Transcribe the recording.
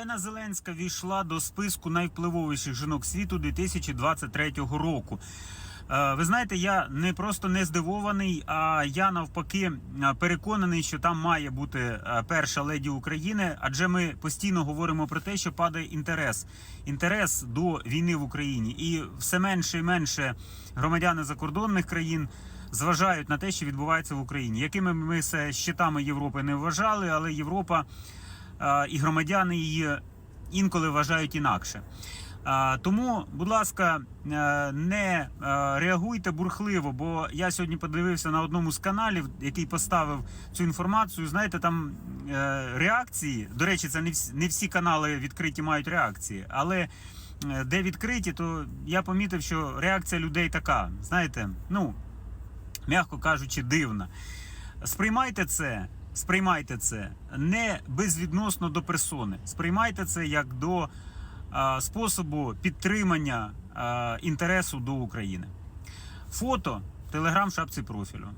Олена Зеленська війшла до списку найвпливовіших жінок світу 2023 року. Е, Ви знаєте, я не просто не здивований, а я навпаки е, переконаний, що там має бути е, перша леді України, адже ми постійно говоримо про те, що падає інтерес. Інтерес до війни в Україні, і все менше і менше громадяни закордонних країн зважають на те, що відбувається в Україні. Якими ми це щитами Європи не вважали, але Європа і громадяни її інколи вважають інакше. Тому, будь ласка, е, не е, реагуйте бурхливо, бо я сьогодні подивився на одному з каналів, який поставив цю інформацію. Знаєте, там е, реакції. До речі, це не всі, канали відкриті мають реакції, але де відкриті, то я помітив, що реакція людей така. Знаєте, ну м'яко кажучи, дивна. Сприймайте це, сприймайте це не безвідносно до персони. Сприймайте це як до а, способу підтримання а, інтересу до України. Фото в телеграм шапці профілю.